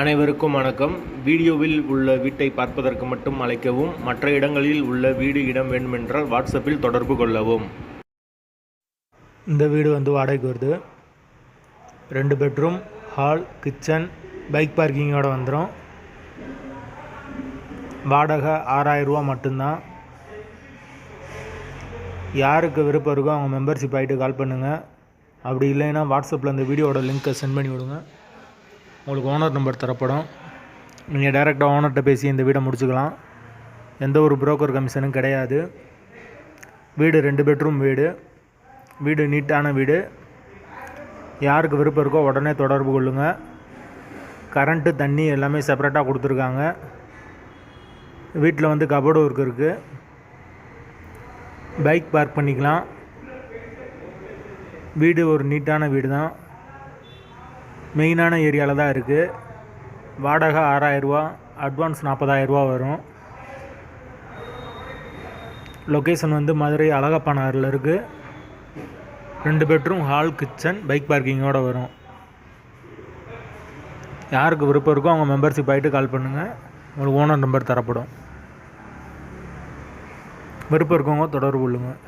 அனைவருக்கும் வணக்கம். வீடியோவில் உள்ள வீட்டை பார்ப்பதற்கு மட்டும் அழைக்கவும் மற்ற இடங்களில் உள்ள வீடு இடம் வேண்டுமென்றால் வாட்ஸ்அப்பில் தொடர்பு கொள்ளவும். இந்த வீடு வந்து வாடகைக்கு வருது. ரெண்டு பெட்ரூம் ஹால் கிச்சன் பைக் பார்க்கிங்கோட வந்துடும் வாடகை ஆறாயிரரூவா மட்டும்தான். யாருக்கு விருப்பம் இருக்கோ அவங்க மெம்பர்ஷிப் ஆகிட்டு கால் பண்ணுங்கள் அப்படி இல்லைன்னா வாட்ஸ்அப்பில் அந்த வீடியோட லிங்க்கை சென்ட் பண்ணி விடுங்க. உங்களுக்கு ஓனர் நம்பர் தரப்படும். நீங்கள் டைரெக்டாக ஓனர்கிட்ட பேசி இந்த வீடை முடிச்சுக்கலாம். எந்த ஒரு புரோக்கர் கமிஷனும் கிடையாது. வீடு ரெண்டு பெட்ரூம் வீடு. வீடு நீட்டான வீடு. யாருக்கு விருப்பம் இருக்கோ உடனே தொடர்பு கொள்ளுங்கள் கரண்ட்டு தண்ணி எல்லாமே செப்பரேட்டாக கொடுத்துருக்காங்க. வீட்டில் வந்து கபோர்டு ஒர்க் இருக்குது பைக் பார்க் பண்ணிக்கலாம். வீடு ஒரு நீட்டான வீடு தான் மெயினான ஏரியாவில் தான் இருக்குது வாடகை ஆறாயிரரூவா அட்வான்ஸ் நாற்பதாயிரரூவா வரும். லொக்கேஷன் வந்து மதுரை அழகப்பனாரில் இருக்குது ரெண்டு பெட்ரூம் ஹால் கிச்சன் பைக் பார்க்கிங்கோடு வரும். யாருக்கு விருப்பம் இருக்கோ அவங்க மெம்பர்ஷிப் ஆகிட்டு கால் பண்ணுங்கள் உங்களுக்கு ஓனர் நம்பர் தரப்படும். விருப்பம் இருக்கவங்க தொடர்பு கொள்ளுங்கள்